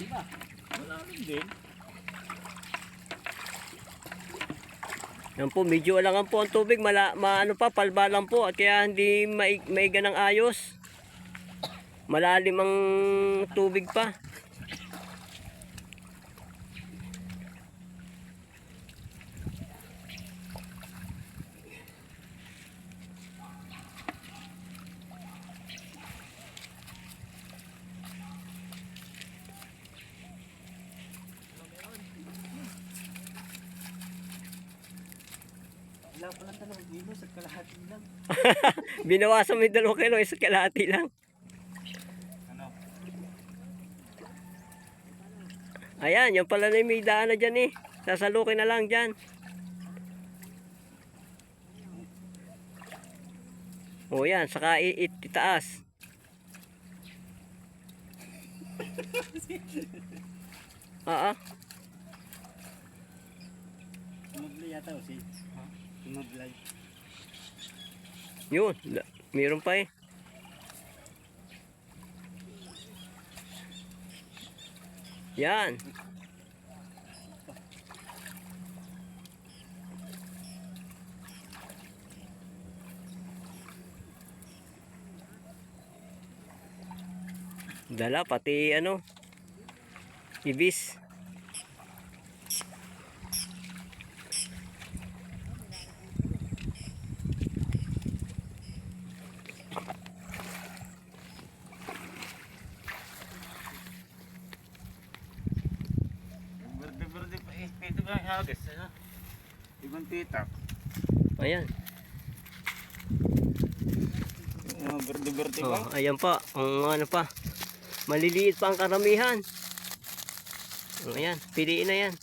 Malalim ba? Malalim din. Yan po, medyo alangan po ang tubig, mala, maano pa, palba lang po, at kaya hindi mai, maiga ng ayos. Malalim ang tubig pa. Wala pala dalawang kilo sa kalahati lang. Binawasan mo yung dalawang kilo, isa kalahati lang. Ano? Ayan, yung pala na yung may daan na dyan eh. Sasalukin na lang dyan. O yan, saka it- itaas. Oo. Tumublay yata o si. Tumublay. Yun, meron pa eh. Yan. Dala pati ano. Ibis. Berde-berde pa eh. Ito ba yung hagis? Ano? Ibang titak. Ayan. Mga berde-berde pa. Oh, ayan pa. Ang ano pa. Maliliit pa ang karamihan. Ayan. Piliin na yan.